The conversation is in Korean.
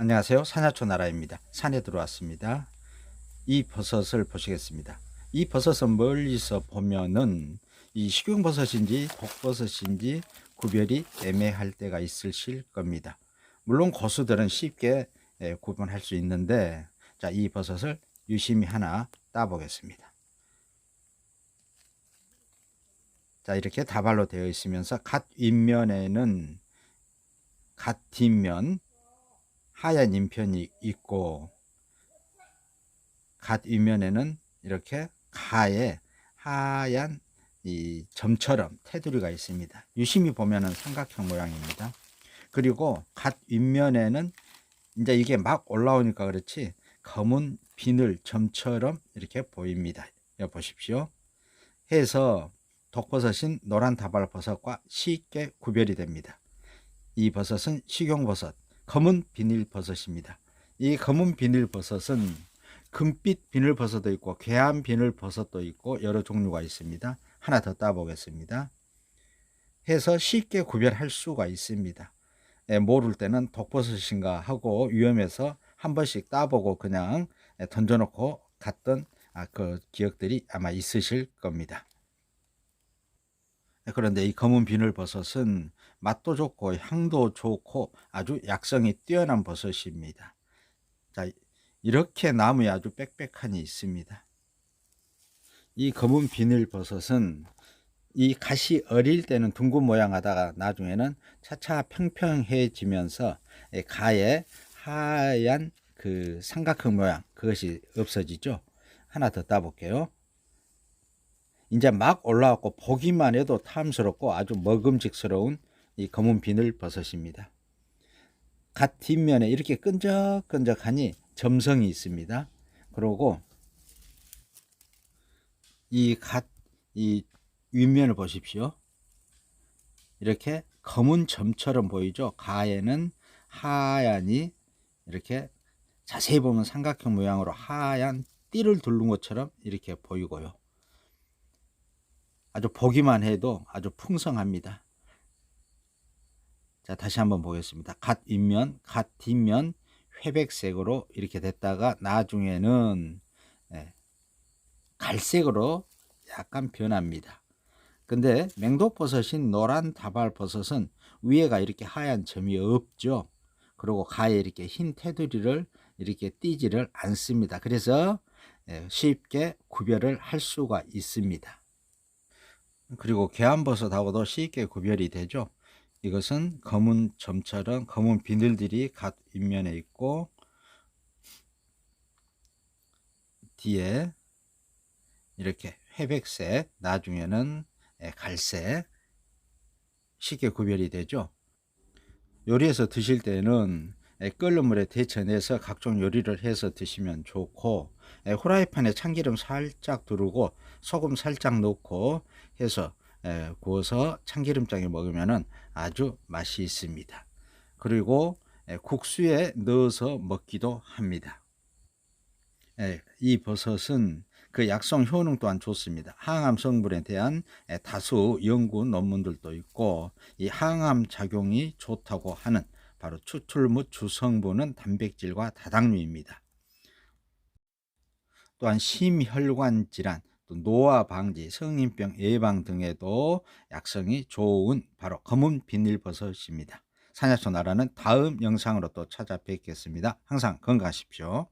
안녕하세요. 산야초 나라입니다. 산에 들어왔습니다. 이 버섯을 보시겠습니다. 이 버섯은 멀리서 보면은 이 식용버섯인지 독버섯인지 구별이 애매할 때가 있으실 겁니다. 물론 고수들은 쉽게 예, 구분할 수 있는데 자, 이 버섯을 유심히 하나 따 보겠습니다. 자, 이렇게 다발로 되어 있으면서 갓 윗면에는 갓 뒷면 하얀 인편이 있고 갓 윗면에는 이렇게 가에 하얀 이 점처럼 테두리가 있습니다. 유심히 보면은 삼각형 모양입니다. 그리고 갓 윗면에는 이제 이게 막 올라오니까 그렇지 검은 비늘 점처럼 이렇게 보입니다. 여기 보십시오. 해서 독버섯인 노란 다발버섯과 쉽게 구별이 됩니다. 이 버섯은 식용버섯, 검은 비닐버섯입니다. 이 검은 비닐버섯은 금빛 비닐버섯도 있고 괴한 비닐버섯도 있고 여러 종류가 있습니다. 하나 더 따보겠습니다. 해서 쉽게 구별할 수가 있습니다. 예, 모를 때는 독버섯인가 하고 위험해서 한 번씩 따보고 그냥 예, 던져놓고 갔던 아, 그 기억들이 아마 있으실 겁니다. 예, 그런데 이 검은 비늘 버섯은 맛도 좋고 향도 좋고 아주 약성이 뛰어난 버섯입니다. 자, 이렇게 나무에 아주 빽빽하니 있습니다. 이 검은 비늘 버섯은 이 갓이 어릴 때는 둥근 모양 하다가 나중에는 차차 평평해지면서 이 가에 하얀 그 삼각형 모양 그것이 없어지죠. 하나 더 따볼게요. 이제 막 올라왔고 보기만 해도 탐스럽고 아주 먹음직스러운 이 검은 비늘 버섯입니다. 갓 뒷면에 이렇게 끈적끈적하니 점성이 있습니다. 그리고 이 갓 이 윗면을 보십시오. 이렇게 검은 점처럼 보이죠. 가에는 하얀이 이렇게 자세히 보면 삼각형 모양으로 하얀 띠를 두른 것처럼 이렇게 보이고요. 아주 보기만 해도 아주 풍성합니다. 자, 다시 한번 보겠습니다. 갓 윗면, 갓 뒷면 회백색으로 이렇게 됐다가 나중에는 네, 갈색으로 약간 변합니다. 근데 맹독버섯인 노란 다발버섯은 위에가 이렇게 하얀 점이 없죠. 그리고 가에 이렇게 흰 테두리를 이렇게 띄지를 않습니다. 그래서 예, 쉽게 구별을 할 수가 있습니다. 그리고 개암버섯하고도 쉽게 구별이 되죠. 이것은 검은 점처럼 검은 비늘들이 갓 윗면에 있고 뒤에 이렇게 회백색 나중에는 예, 갈색 쉽게 구별이 되죠. 요리해서 드실 때는 예, 끓는 물에 데쳐내서 각종 요리를 해서 드시면 좋고 예, 후라이팬에 참기름 살짝 두르고 소금 살짝 넣고 해서 예, 구워서 참기름장에 먹으면 아주 맛이 있습니다. 그리고 예, 국수에 넣어서 먹기도 합니다. 예, 이 버섯은 그 약성 효능 또한 좋습니다. 항암 성분에 대한 예, 다수 연구 논문들도 있고 이 항암 작용이 좋다고 하는 바로 추출물 주성분은 단백질과 다당류입니다. 또한 심혈관 질환, 또 노화 방지, 성인병 예방 등에도 약성이 좋은 바로 검은 비닐버섯입니다. 산야초 나라는 다음 영상으로 또 찾아뵙겠습니다. 항상 건강하십시오.